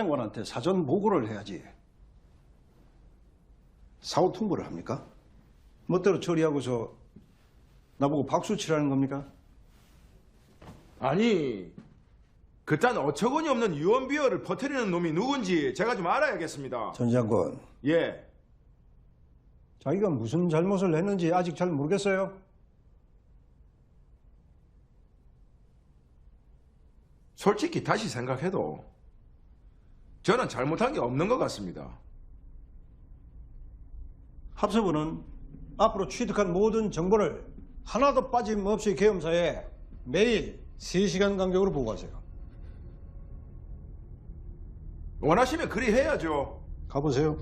사령관한테 사전 보고를 해야지. 사후 통보를 합니까? 멋대로 처리하고서 나보고 박수 치라는 겁니까? 아니 그딴 어처구니 없는 유언비어를 퍼뜨리는 놈이 누군지 제가 좀 알아야겠습니다. 전 장관, 예. 자기가 무슨 잘못을 했는지 아직 잘 모르겠어요? 솔직히 다시 생각해도 저는 잘못한 게 없는 것 같습니다. 합수부는 앞으로 취득한 모든 정보를 하나도 빠짐없이 계엄사에 매일 3시간 간격으로 보고하세요. 원하시면 그리 해야죠. 가보세요.